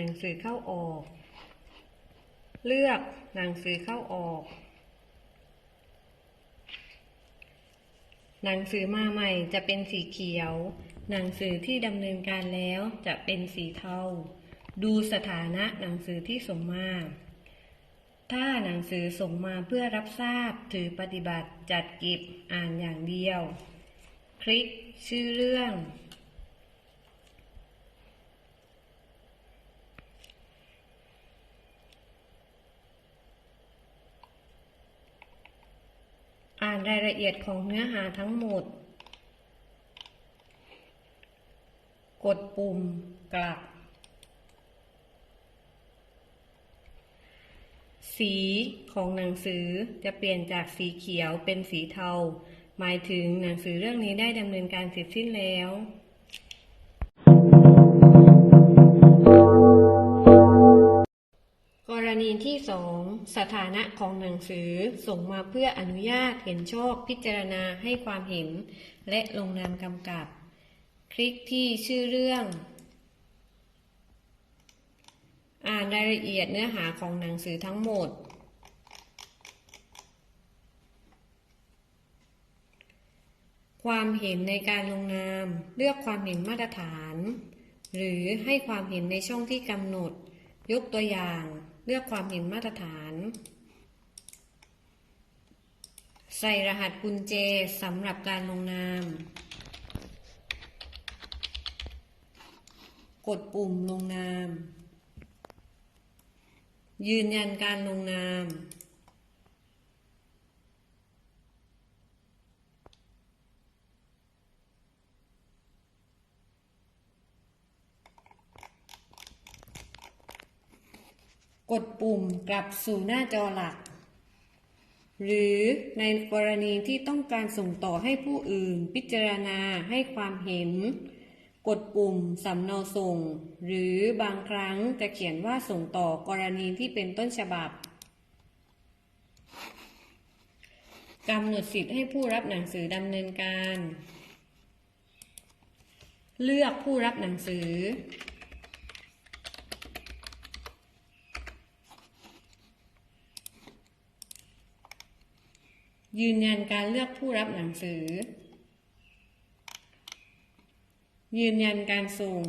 นังสือเข้าออก เลือกหนังสือเข้าออก หนังสือมาใหม่จะเป็นสีเขียว หนังสือที่ดำเนินการแล้วจะเป็นสีเทา ดูสถานะหนังสือที่ส่งมาถ้าหนังสือส่งมาเพื่อรับทราบถือปฏิบัติจัดเก็บอ่านอย่างเดียว คลิกชื่อเรื่อง รายละเอียดของเนื้อหาทั้งหมด กดปุ่มกลับ สีของหนังสือจะเปลี่ยนจากสีเขียวเป็นสีเทา หมายถึงหนังสือเรื่องนี้ได้ดำเนินการเสร็จสิ้นแล้ว ที่สองสถานะของหนังสือส่งมาเพื่ออนุญาตเห็นชอบพิจารณาให้ความเห็น และลงนามกำกับ คลิกที่ชื่อเรื่อง อ่านรายละเอียดเนื้อหาของหนังสือทั้งหมด ความเห็นในการลงนาม เลือกความเห็นมาตรฐาน หรือให้ความเห็นในช่องที่กำหนด ยกตัวอย่าง เลือกความเห็นมาตรฐาน ใส่รหัสกุญแจสำหรับการลงนาม กดปุ่มลงนาม ยืนยันการลงนาม กดปุ่มกลับสู่หน้าจอหลัก หรือในกรณีที่ต้องการส่งต่อให้ผู้อื่น พิจารณาให้ความเห็น กดปุ่มสำเนาส่ง หรือบางครั้งจะเขียนว่าส่งต่อกรณีที่เป็นต้นฉบับกำหนดสิทธิ์ให้ผู้รับหนังสือดำเนินการ เลือกผู้รับหนังสือ ยืนยันการเลือกผู้รับหนังสือ ยืนยันการส่ง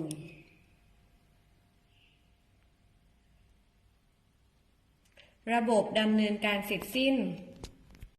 ระบบดำเนินการเสร็จสิ้น